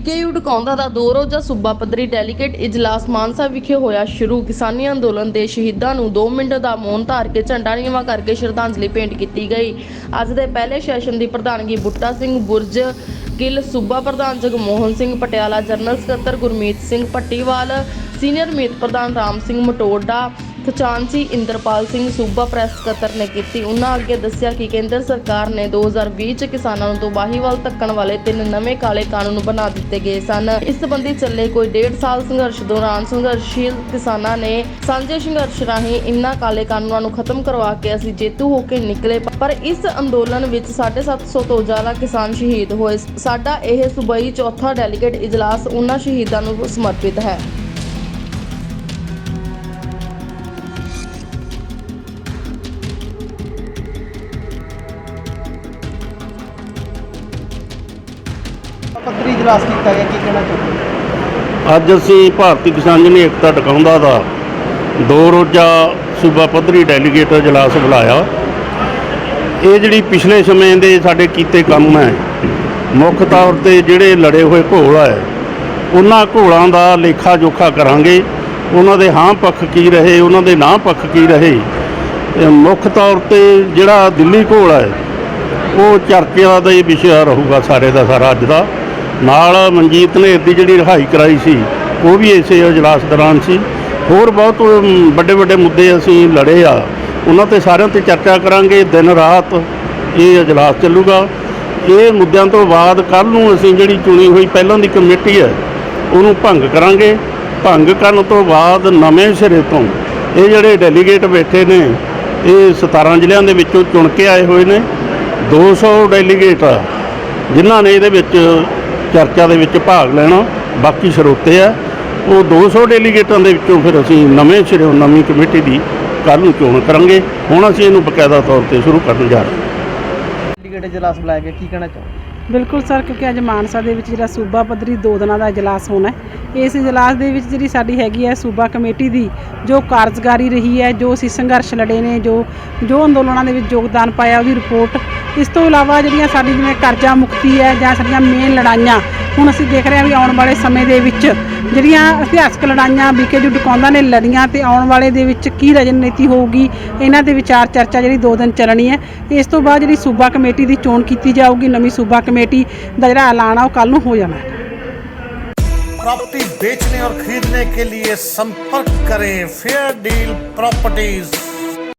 BKU ਟਕਾਉਂਦਾ ਦਾ ਦੋ ਰੋਜ਼ਾ ਸੂਬਾ ਪੱਧਰੀ ਡੈਲੀਗੇਟ ਇਜਲਾਸ ਮਾਨਸਾ ਵਿਖੇ ਹੋਇਆ ਸ਼ੁਰੂ। ਕਿਸਾਨੀ ਅੰਦੋਲਨ ਦੇ ਸ਼ਹੀਦਾਂ ਨੂੰ 2 ਮਿੰਟ ਦਾ ਮੌਨ ਧਾਰ ਕੇ ਝੰਡਾ ਨੀਵਾਂ ਕਰਕੇ ਸ਼ਰਧਾਂਜਲੀ ਭੇਂਟ ਕੀਤੀ ਗਈ। ਅੱਜ ਦੇ ਪਹਿਲੇ ਸੈਸ਼ਨ ਦੀ ਪ੍ਰਧਾਨਗੀ ਬੁੱਟਾ ਸਿੰਘ ਬੁਰਜ, ਗਿੱਲ ਸੂਬਾ ਪ੍ਰਧਾਨ ਜਗਮੋਹਨ ਸਿੰਘ ਪਟਿਆਲਾ, ਜਨਰਲ ਸਕੱਤਰ ਗੁਰਮੀਤ ਸਿੰਘ ਪੱਟੀਵਾਲ, ਸੀਨੀਅਰ ਮੀਤ ਪ੍ਰਧਾਨ ਰਾਮ ਸਿੰਘ ਮਟੋਡਾ ਖਜ਼ਾਨਚੀ ਇੰਦਰਪਾਲ ਸਿੰਘ ਸੂਬਾ ਪ੍ਰੈਸ ਸਕੱਤਰ ਨੇ ਕੀਤੀ। ਉਹਨਾਂ ਅੱਗੇ ਦੱਸਿਆ ਕਿ ਕੇਂਦਰ ਸਰਕਾਰ ਨੇ 2020 ਚ ਕਿਸਾਨਾਂ ਨੂੰ ਤਬਾਹੀ ਧੱਕਣ ਵਾਲੇ ਤਿੰਨ ਨਵੇਂ ਕਾਲੇ ਕਾਨੂੰਨ ਬਣਾ ਦਿੱਤੇ ਗਏ ਸਨ। ਇਸ ਸੰਬੰਧੀ ਚੱਲੇ ਕੋਈ ਡੇਢ ਸਾਲ ਸੰਘਰਸ਼ ਦੌਰਾਨ ਸੰਘਰਸ਼ੀਲ ਕਿਸਾਨਾਂ ਨੇ ਸਾਂਝੇ ਸੰਘਰਸ਼ ਰਾਹੀਂ ਇਨ੍ਹਾਂ ਕਾਲੇ ਕਾਨੂੰਨਾਂ ਨੂੰ ਖਤਮ ਕਰਵਾ ਕੇ ਅਸੀਂ ਜੇਤੂ ਹੋ ਕੇ ਨਿਕਲੇ। ਪਰ ਇਸ ਅੰਦੋਲਨ ਵਿੱਚ 750 ਤੋਂ ਜ਼ਿਆਦਾ ਕਿਸਾਨ ਸ਼ਹੀਦ ਹੋਏ। ਸਾਡਾ ਇਹ ਸੂਬਾਈ ਚੌਥਾ ਡੈਲੀਗੇਟ ਇਜਲਾਸ ਉਹਨਾਂ ਸ਼ਹੀਦਾਂ ਨੂੰ ਸਮਰਪਿਤ ਹੈ। ਪੱਤਰੀ ਇਜਲਾਸ ਕੀਤਾ ਗਿਆ, ਕੀ ਕਹਿਣਾ ਚਾਹੁੰਦੇ ਅੱਜ ਅਸੀਂ ਭਾਰਤੀ ਕਿਸਾਨ ਯੂਨੀਅਨ ਏਕਤਾ ਟਿਕਾਉਂਦਾ ਦਾ ਦੋ ਰੋਜ਼ਾ ਸੂਬਾ ਪੱਧਰੀ ਡੈਲੀਗੇਟ ਇਜਲਾਸ ਬੁਲਾਇਆ। ਇਹ ਜਿਹੜੀ ਪਿਛਲੇ ਸਮੇਂ ਦੇ ਸਾਡੇ ਕੀਤੇ ਕੰਮ ਹੈ, ਮੁੱਖ ਤੌਰ ਤੇ ਜਿਹੜੇ ਲੜੇ ਹੋਏ ਘੋਲ ਹੈ, ਉਹਨਾਂ ਘੋਲਾਂ ਦਾ ਲੇਖਾ ਜੋਖਾ ਕਰਾਂਗੇ। ਉਹਨਾਂ ਦੇ ਹਾਂ ਪੱਖ ਕੀ ਰਹੇ, ਉਹਨਾਂ ਦੇ ਨਾ ਪੱਖ ਕੀ ਰਹੇ। ਮੁੱਖ ਤੌਰ ਤੇ ਜਿਹੜਾ ਦਿੱਲੀ ਘੋਲ ਹੈ, ਉਹ ਚਰਚਾ ਦਾ ਹੀ ਵਿਸ਼ਾ ਰਹੂਗਾ ਸਾਰੇ ਦਾ ਸਾਰਾ ਅੱਜ ਦਾ। ਨਾਲ ਮਨਜੀਤ ਨੇ ਦੀ ਜਿਹੜੀ ਰਿਹਾਈ ਕਰਾਈ ਸੀ, ਉਹ ਵੀ ਇਸੇ ਇਜਲਾਸ ਦੌਰਾਨ ਸੀ। ਹੋਰ ਬਹੁਤ ਵੱਡੇ ਵੱਡੇ ਮੁੱਦੇ ਅਸੀਂ ਲੜੇ ਆ। ਉਹਨਾਂ ਤੇ ਸਾਰਿਆਂ ਤੇ ਚਰਚਾ ਕਰਾਂਗੇ, ਦਿਨ ਰਾਤ ਇਹ ਇਜਲਾਸ ਚੱਲੂਗਾ। ਇਹ ਮੁੱਦਿਆਂ ਤੋਂ ਬਾਅਦ ਕੱਲ ਨੂੰ ਅਸੀਂ ਜਿਹੜੀ ਚੁਣੀ ਹੋਈ ਪਹਿਲਾਂ ਦੀ ਕਮੇਟੀ ਹੈ, ਉਹਨੂੰ ਭੰਗ ਕਰਾਂਗੇ। ਭੰਗ ਕਰਨ ਤੋਂ ਬਾਅਦ ਨਵੇਂ ਸਿਰੇ ਤੋਂ ਇਹ ਜਿਹੜੇ ਡੈਲੀਗੇਟ ਬੈਠੇ ਨੇ, ਇਹ 17 ਜ਼ਿਲ੍ਹਿਆਂ ਦੇ ਵਿੱਚੋਂ ਚੁਣ ਕੇ ਆਏ ਹੋਏ ਨੇ। 200 ਡੈਲੀਗੇਟ ਜਿਨ੍ਹਾਂ ਨੇ ਇਹਦੇ ਵਿੱਚ ਚਰਚਾ ਦੇ ਵਿੱਚ ਭਾਗ ਲੈਣਾ ਬਾਕੀ ਸਰੋਤੇ ਆ। ਉਹ 200 ਡੈਲੀਗੇਟਾਂ ਦੇ ਵਿੱਚੋਂ ਫਿਰ ਅਸੀਂ ਨਵੇਂ ਸਿਰੋਂ ਨਵੀਂ ਕਮੇਟੀ ਦੀ ਕੱਲ੍ਹ ਨੂੰ ਚੋਣ ਕਰਾਂਗੇ। ਹੁਣ ਅਸੀਂ ਇਹਨੂੰ ਬਕਾਇਦਾ ਤੌਰ ਤੇ ਸ਼ੁਰੂ ਕਰਨ ਜਾ ਰਹੇ ਹਾਂ। ਡੈਲੀਗੇਟ ਇਜਲਾਸ ਬੁਲਾਇਆ ਗਿਆ ਕੀ ਕਹਿਣਾ ਚਾਹੁੰਦੇ ਬਿਲਕੁਲ ਸਰ ਕਿਉਂਕਿ ਅੱਜ ਮਾਨਸਾ ਦੇ ਵਿੱਚ ਜਿਹੜਾ ਸੂਬਾ ਪੱਧਰੀ ਦੋ ਦਿਨਾਂ ਦਾ ਇਜਲਾਸ ਹੋਣਾ ਹੈ ਇਸ ਇਜਲਾਸ ਦੇ ਵਿੱਚ ਜਿਹੜੀ ਸਾਡੀ ਹੈਗੀ ਹੈ ਸੂਬਾ ਕਮੇਟੀ ਦੀ ਜੋ ਕਾਰਜਕਾਰੀ ਰਹੀ ਹੈ ਜੋ ਅਸੀਂ ਸੰਘਰਸ਼ ਲੜੇ ਨੇ ਜੋ ਜੋ ਅੰਦੋਲਨਾਂ ਦੇ ਵਿੱਚ ਯੋਗਦਾਨ ਪਾਇਆ ਉਹਦੀ ਰਿਪੋਰਟ ਇਸ ਤੋਂ ਇਲਾਵਾ ਜਿਹੜੀਆਂ ਸਾਡੀ ਜਿਵੇਂ ਕਰਜ਼ਾ ਮੁਕਤੀ ਹੈ ਜਾਂ ਸਾਡੀਆਂ ਮੇਨ ਲੜਾਈਆਂ ਹੁਣ ਅਸੀਂ ਦੇਖ ਰਹੇ ਹਾਂ ਵੀ ਆਉਣ ਵਾਲੇ ਸਮੇਂ ਦੇ ਵਿੱਚ ਜਿਹੜੀਆਂ ਇਤਿਹਾਸਕ ਲੜਾਈਆਂ ਬੀਕੇ ਜੋ ਡਕੌਂਦਾ ਨੇ ਲੜੀਆਂ ਤੇ ਆਉਣ ਵਾਲੇ ਦੇ ਵਿੱਚ ਕੀ ਰਣਨੀਤੀ ਹੋਊਗੀ ਇਹਨਾਂ ਦੇ ਵਿਚਾਰ ਚਰਚਾ ਜਿਹੜੀ ਦੋ ਦਿਨ ਚੱਲਣੀ ਹੈ ਇਸ ਤੋਂ ਬਾਅਦ ਜਿਹੜੀ ਸੂਬਾ ਕਮੇਟੀ ਦੀ ਚੋਣ ਕੀਤੀ ਜਾਊਗੀ ਨਵੀਂ ਸੂਬਾ ਕਮੇਟੀ ਦਾ ਜਿਹੜਾ ਐਲਾਨ ਆ ਉਹ ਕੱਲ ਨੂੰ ਹੋ ਜਾਣਾ ਹੈ प्रॉपर्टी बेचने और खरीदने के लिए संपर्क करें फेयर डील प्रॉपर्टीज